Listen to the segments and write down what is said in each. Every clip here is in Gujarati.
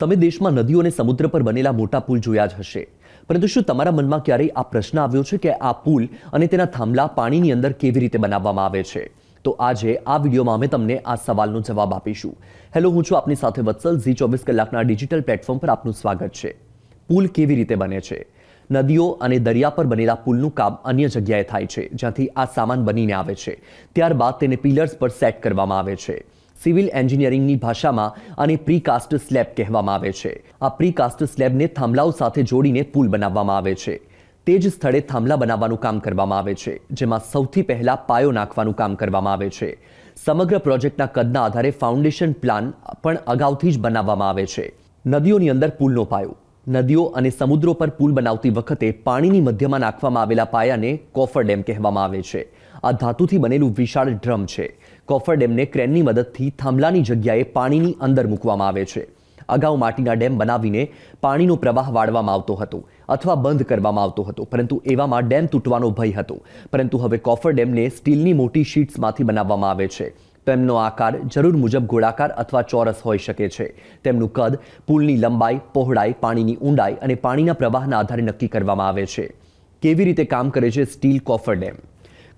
તમે દેશમાં નદીઓ અને સમુદ્ર પર બનેલા મોટા પુલ જોયા જ હશે. પરંતુ શું તમારા મનમાં ક્યારેય આ પ્રશ્ન આવ્યો છે કે આ પુલ અને તેના થાંભલા પાણીની અંદર કેવી રીતે બનાવવામાં આવે છે? તો આજે આ વિડીયોમાં અમે તમને આ સવાલનો જવાબ આપીશું. હેલો, હું છું આપની સાથે વત્સલ. ઝી ચોવીસ કલાકના ડિજિટલ પ્લેટફોર્મ પર આપનું સ્વાગત છે. પુલ કેવી રીતે બને છે? નદીઓ અને દરિયા પર બનેલા પુલનું કામ અન્ય જગ્યાએ થાય છે, જ્યાંથી આ સામાન બનીને આવે છે. ત્યારબાદ તેને પિલર્સ પર સેટ કરવામાં આવે છે. સિવિલ એન્જિનિયરિંગની ભાષામાં આને પ્રીકાસ્ટ સ્લેબ કહેવામાં આવે છે. આ પ્રીકાસ્ટ સ્લેબને થાંભલાઓ સાથે જોડીને પુલ બનાવવામાં આવે છે. તે જ સ્થળે થાંભલા બનાવવાનું કામ કરવામાં આવે છે, જેમાં સૌથી પહેલા પાયો નાખવાનું કામ કરવામાં આવે છે. સમગ્ર પ્રોજેક્ટના કદના આધારે ફાઉન્ડેશન પ્લાન પણ અગાઉથી જ બનાવવામાં આવે છે. નદીઓની અંદર પુલનો પાયો. નદીઓ અને સમુદ્રો પર પુલ બનાવતી વખતે પાણીની મધ્યમાં નાખવામાં આવેલા પાયાને કોફર ડેમ કહેવામાં આવે છે. આ ધાતુથી બનેલું વિશાળ ડ્રમ છે. કોફર ડેમને ક્રેનની મદદથી થાંભલાની જગ્યાએ પાણીની અંદર મૂકવામાં આવે છે. અગાઉ માટીના ડેમ બનાવીને પાણીનો પ્રવાહ વાળવામાં આવતો હતો અથવા બંધ કરવામાં આવતો હતો, પરંતુ એવામાં ડેમ તૂટવાનો ભય હતો. પરંતુ હવે કોફર ડેમને સ્ટીલની મોટી શીટ્સમાંથી બનાવવામાં આવે છે. તેમનો આકાર જરૂર મુજબ ગોળાકાર અથવા ચોરસ હોઈ શકે છે. તેમનું કદ, પુલની લંબાઈ, પહોળાઈ, પાણીની ઊંડાઈ અને પાણીના પ્રવાહના આધારે નક્કી કરવામાં આવે છે. કેવી રીતે કામ કરે છે સ્ટીલ કોફર ડેમ?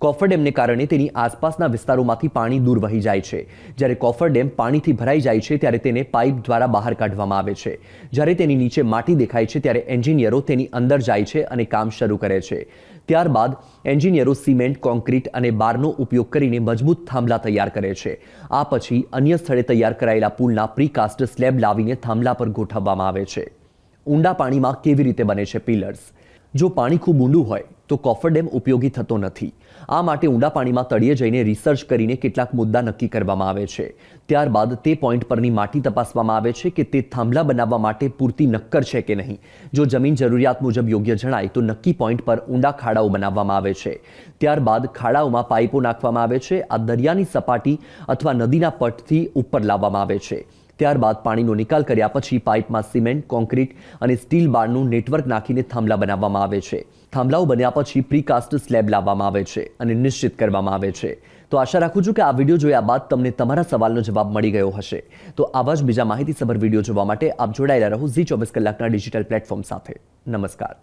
કોફર ડેમને કારણે તેની આસપાસના વિસ્તારોમાંથી પાણી દૂર વહી જાય છે. જ્યારે કોફર ડેમ પાણીથી ભરાઈ જાય છે, ત્યારે તેને પાઇપ દ્વારા બહાર કાઢવામાં આવે છે. જ્યારે તેની નીચે માટી દેખાય છે, ત્યારે એન્જિનિયરો તેની અંદર જાય છે અને કામ શરૂ કરે છે. ત્યારબાદ, એન્જિનિયરો સિમેન્ટ, કોન્ક્રીટ અને બારનો ઉપયોગ કરીને મજબૂત થાંભલા તૈયાર કરે છે. આ પછી અન્ય સ્થળે તૈયાર કરાયેલા પુલના પ્રીકાસ્ટ સ્લેબ લાવીને થાંભલા પર ગોઠવવામાં આવે છે. ઊંડા પાણીમાં કેવી રીતે બને છે પિલર્સ? જો પાણી ખૂબ ઊંડું હોય તો કોફર ડેમ ઉપયોગી થતો નથી. આ માટે ઊંડા પાણીમાં તળિયે જઈને રિસર્ચ કરીને કેટલાક મુદ્દા નક્કી કરવામાં આવે છે. ત્યારબાદ તે પોઈન્ટ પરની માટી તપાસવામાં આવે છે કે તે થાંભલા બનાવવા માટે પૂરતી નક્કર છે કે નહીં. જો જમીન જરૂરિયાત મુજબ યોગ્ય જણાય, તો નક્કી પોઈન્ટ પર ઊંડા ખાડાઓ બનાવવામાં આવે છે. ત્યારબાદ ખાડાઓમાં પાઇપો નાખવામાં આવે છે. આ દરિયાની સપાટી અથવા નદીના પટથી ઉપર લાવવામાં આવે છે. ત્યારબાદ પાણીનો નિકાલ કર્યા પછી પાઇપમાં સિમેન્ટ, કોન્ક્રીટ અને સ્ટીલ બારનું નેટવર્ક નાખીને થાંભલા બનાવવામાં આવે છે. થાંભલાઓ બન્યા પછી પ્રીકાસ્ટ સ્લેબ લાવવામાં આવે છે અને નિશ્ચિત કરવામાં આવે છે. તો આશા રાખું છું કે આ વીડિયો જોયા બાદ તમને તમારા સવાલનો જવાબ મળી ગયો હશે. તો આવા જ બીજા માહિતીસભર વીડિયો જોવા માટે આપ જોડાયેલા રહો ઝી ચોવીસ કલાકના ડિજિટલ પ્લેટફોર્મ સાથે. નમસ્કાર.